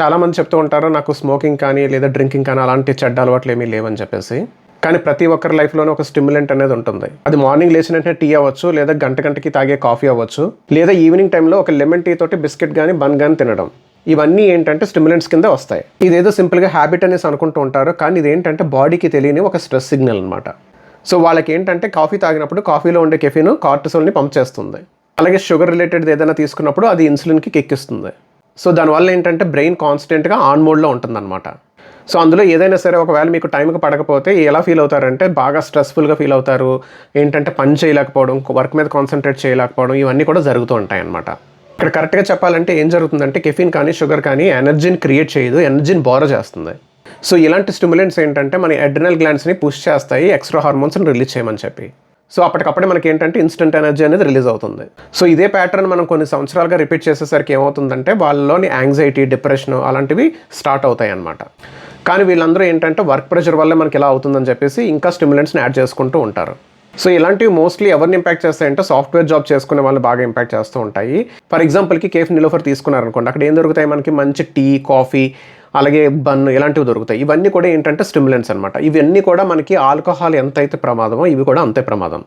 చాలామంది చెప్తూ ఉంటారు నాకు స్మోకింగ్ కానీ లేదా డ్రింకింగ్ కానీ అలాంటి చెడ్డ అలవాట్లు ఏమీ లేవని చెప్పేసి. కానీ ప్రతి ఒక్కరి లైఫ్లోనే ఒక స్టిమ్యులెంట్ అనేది ఉంటుంది. అది మార్నింగ్ లేచిన వెంటనే టీ అవ్వచ్చు లేదా గంట గంటకి తాగే కాఫీ అవ్వచ్చు లేదా ఈవినింగ్ టైంలో ఒక లెమన్ టీ తోటి బిస్కెట్ కానీ బన్ కానీ తినడం. ఇవన్నీ ఏంటంటే స్టిమ్యులెంట్స్ కింద వస్తాయి. ఇదేదో సింపుల్గా హ్యాబిట్ అనేసి అనుకుంటూ ఉంటారు కానీ ఇది ఏంటంటే బాడీకి తెలియని ఒక స్ట్రెస్ సిగ్నల్ అనమాట సో వాళ్ళకి ఏంటంటే కాఫీ తాగినప్పుడు కాఫీలో ఉండే కెఫీను కార్టిసోల్ని పంప్ చేస్తుంది. అలాగే షుగర్ రిలేటెడ్ ఏదైనా తీసుకున్నప్పుడు అది ఇన్సులిన్కి ఎక్కిస్తుంది సో దానివల్ల ఏంటంటే బ్రెయిన్ కాన్స్టెంట్గా ఆన్ మోడ్లో ఉంటుందన్నమాట. సో అందులో ఏదైనా సరే ఒకవేళ మీకు టైంకి పడకపోతే ఎలా ఫీల్ అవుతారంటే బాగా స్ట్రెస్ఫుల్గా ఫీల్ అవుతారు. ఏంటంటే పని చేయలేకపోవడం వర్క్ మీద కాన్సన్ట్రేట్ చేయలేకపోవడం ఇవన్నీ కూడా జరుగుతూ ఉంటాయి అన్నమాట ఇక్కడ కరెక్ట్గా చెప్పాలంటే ఏం జరుగుతుందంటే కెఫిన్ కానీ షుగర్ కానీ ఎనర్జీని క్రియేట్ చేయదు ఎనర్జీని బోర చేస్తుంది. సో ఇలాంటి స్టిమ్యులెంట్స్ ఏంటంటే మన అడ్రినల్ గ్లాండ్స్ని పుష్ చేస్తాయి ఎక్స్ట్రా హార్మోన్స్ని రిలీజ్ చేయమని చెప్పి. సో అప్పటికప్పుడే మనకి ఏంటంటే ఇన్స్టెంట్ ఎనర్జీ అనేది రిలీజ్ అవుతుంది. సో ఇదే ప్యాటర్న్ మనం కొన్ని సంవత్సరాలుగా రిపీట్ చేసేసరికి ఏమవుతుందంటే వాళ్ళలోని యాంగ్జైటీ డిప్రెషన్ అలాంటివి స్టార్ట్ అవుతాయి అన్నమాట కానీ వీళ్ళందరూ ఏంటంటే వర్క్ ప్రెషర్ వల్లే మనకి ఇలా అవుతుందని చెప్పేసి ఇంకా స్టిమ్యులెంట్స్ని యాడ్ చేసుకుంటూ ఉంటారు. సో ఇలాంటివి మోస్ట్లీ ఎవరిని ఇంపాక్ట్ చేస్తాయంటే సాఫ్ట్వేర్ జాబ్ చేసుకునే వాళ్ళు బాగా ఇంపాక్ట్ చేస్తూ ఉంటాయి. ఫర్ ఎగ్జాంపుల్కి కేఫ్ నిలోఫర్ తీసుకున్నారనుకోండి అక్కడ ఏం దొరుకుతాయి మనకి? మంచి టీ కాఫీ అలాగే బన్ ఇలాంటివి దొరుకుతాయి. ఇవన్నీ కూడా ఏంటంటే స్టిమ్యులెంట్స్ అనమాట ఇవన్నీ కూడా మనకి ఆల్కహాల్ ఎంతైతే ప్రమాదమో ఇవి కూడా అంతే ప్రమాదం.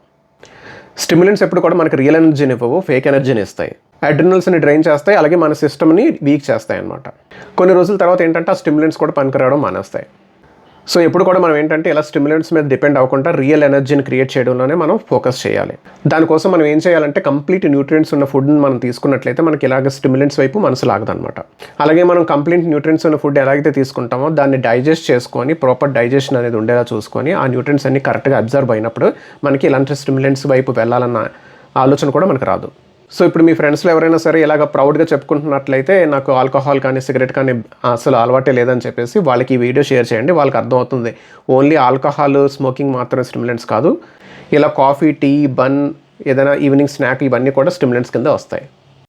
స్టిమ్యులెంట్స్ ఎప్పుడు కూడా మనకి రియల్ ఎనర్జీని ఇవ్వవు ఫేక్ ఎనర్జీని ఇస్తాయి. అడ్రినల్స్ని డ్రైన్ చేస్తాయి అలాగే మన సిస్టమ్ని వీక్ చేస్తాయి అనమాట కొన్ని రోజుల తర్వాత ఏంటంటే ఆ స్టిమ్యులెంట్స్ కూడా పనికిరావడం మానేస్తాయి. సో ఎప్పుడు కూడా మనం ఏంటంటే ఇలా స్టిమ్యులెంట్స్ మీద డిపెండ్ అవ్వకుండా రియల్ ఎనర్జీని క్రియేట్ చేయడంలోనే మనం ఫోకస్ చేయాలి. దానికోసం మనం ఏం చేయాలంటే కంప్లీట్ న్యూట్రియంట్స్ ఉన్న ఫుడ్ని మనం తీసుకున్నట్లయితే మనకి ఇలాగ స్టిమ్యులెంట్స్ వైపు మనసు లాగదనమాట అలాగే మనం కంప్లీట్ న్యూట్రియంట్స్ ఉన్న ఫుడ్ ఎలాగైతే తీసుకుంటామో దాన్ని డైజెస్ట్ చేసుకొని ప్రాపర్ డైజెషన్ అనేది ఉండేలా చూసుకొని ఆ న్యూట్రియంట్స్ అన్ని కరెక్ట్గా అబ్జర్వ్ అయినప్పుడు మనకి ఇలాంటి స్టిమ్యులెంట్స్ వైపు వెళ్ళాలన్న ఆలోచన కూడా మనకు రాదు. సో ఇప్పుడు మీ ఫ్రెండ్స్లో ఎవరైనా సరే ఇలాగ ప్రౌడ్గా చెప్పుకుంటున్నట్లయితే నాకు ఆల్కహాల్ కానీ సిగరెట్ కానీ అసలు అలవాటే లేదని చెప్పేసి వాళ్ళకి ఈ వీడియో షేర్ చేయండి వాళ్ళకి అర్థమవుతుంది. ఓన్లీ ఆల్కహాల్ స్మోకింగ్ మాత్రమే స్టిమ్యులెంట్స్ కాదు. ఇలా కాఫీ టీ బన్ ఏదైనా ఈవినింగ్ స్నాక్ ఇవన్నీ కూడా స్టిమ్యులెంట్స్ కింద వస్తాయి.